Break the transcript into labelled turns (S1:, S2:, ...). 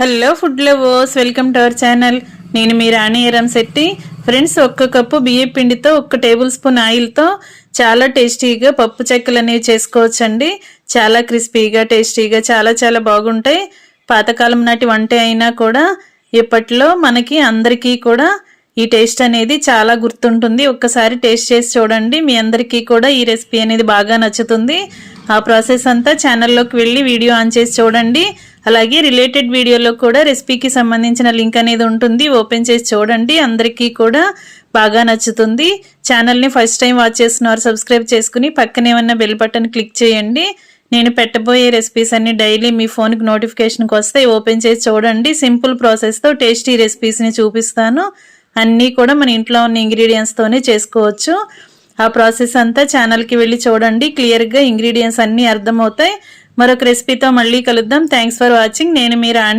S1: Hello food lovers welcome to our channel. నేను మీ Rani Eram Shetty. Friends ఒక్క కప్పు బియ్యం పిండితో ఒక్క టేబుల్ స్పూన్ ఆయిల్తో చాలా టేస్టీగా పప్పు చెక్కలు అనేవి చేసుకోవచ్చండి. చాలా క్రిస్పీగా టేస్టీగా చాలా చాలా బాగుంటాయి. పాతకాలం నాటి వంట అయినా కూడా ఇప్పట్లో మనకి అందరికీ కూడా ఈ టేస్ట్ అనేది చాలా గుర్తుంటుంది. ఒక్కసారి టేస్ట్ చేసి చూడండి. మీ అందరికీ కూడా ఈ రెసిపీ అనేది బాగా నచ్చుతుంది. ఆ ప్రాసెస్ అంతా ఛానల్లోకి వెళ్ళి వీడియో ఆన్ చేసి చూడండి. అలాగే రిలేటెడ్ వీడియోలో కూడా రెసిపీకి సంబంధించిన లింక్ అనేది ఉంటుంది. ఓపెన్ చేసి చూడండి. అందరికీ కూడా బాగా నచ్చుతుంది. ఛానల్ని ఫస్ట్ టైం వాచ్ చేస్తున్నారు సబ్స్క్రైబ్ చేసుకుని పక్కనే ఉన్న బెల్ బటన్ క్లిక్ చేయండి. నేను పెట్టబోయే రెసిపీస్ అన్ని డైలీ మీ ఫోన్కి నోటిఫికేషన్కి వస్తాయి. ఓపెన్ చేసి చూడండి. సింపుల్ ప్రాసెస్తో టేస్టీ రెసిపీస్ని చూపిస్తాను. అన్నీ కూడా మన ఇంట్లో ఉన్న ఇంగ్రీడియంట్స్తోనే చేసుకోవచ్చు. ఆ ప్రాసెస్ అంతా ఛానల్కి వెళ్ళి చూడండి. క్లియర్గా ఇంగ్రీడియంట్స్ అన్నీ అర్థమవుతాయి. మరొక రెసిపీతో మళ్ళీ కలుద్దాం. థ్యాంక్స్ ఫర్ వాచింగ్ నేను మీ రాణి.